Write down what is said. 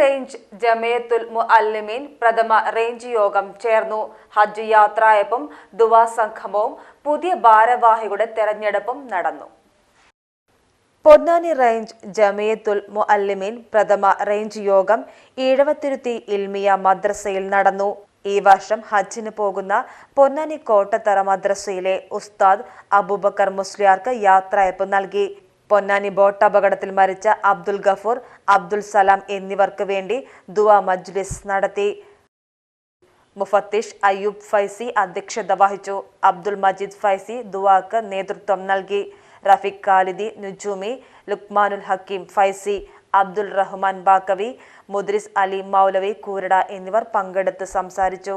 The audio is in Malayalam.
റേഞ്ച് ജമയത്തുൽ മുഅല്ലിമീൻ പ്രഥമ റേഞ്ച് യോഗം ചേർന്നു. ഹജ്ജ് യാത്രയപ്പും ദുവാ സംഗമവും പുതിയ ഭാരവാഹികളുടെ തെരഞ്ഞെടുപ്പും നടന്നു. പൊന്നാനി റേഞ്ച് ജമയത്തുൽ മുഅല്ലിമീൻ പ്രഥമ റേഞ്ച് യോഗം ഈഴവത്തിരുത്തി ഇൽമിയ മദ്രസയിൽ നടന്നു. ഈ വർഷം ഹജ്ജിന് പോകുന്ന പൊന്നാനി കോട്ടത്തറ മദ്രസയിലെ ഉസ്താദ് അബൂബക്കർ മുസ്ലിയാർക്ക് യാത്രയപ്പ് നൽകി. പൊന്നാനി ബോട്ട് അപകടത്തിൽ മരിച്ച അബ്ദുൽ ഗഫൂർ അബ്ദുൽ സലാം എന്നിവർക്ക് വേണ്ടി ദുആ മജ്ലിസ് നടത്തി. മുഫത്തിഷ് അയ്യൂബ് ഫൈസി അധ്യക്ഷത വഹിച്ചു. അബ്ദുൽ മജീദ് ഫൈസി ദുവാക്ക് നേതൃത്വം നൽകി. റഫീഖ് ഖാലിദി നുജൂമി ലുക്മാനുൽ ഹക്കീം ഫൈസി അബ്ദുൽ റഹ്മാൻ ബാക്കവി മുദ്രിസ് അലി മൗലവി കൂരട എന്നിവർ പങ്കെടുത്ത് സംസാരിച്ചു.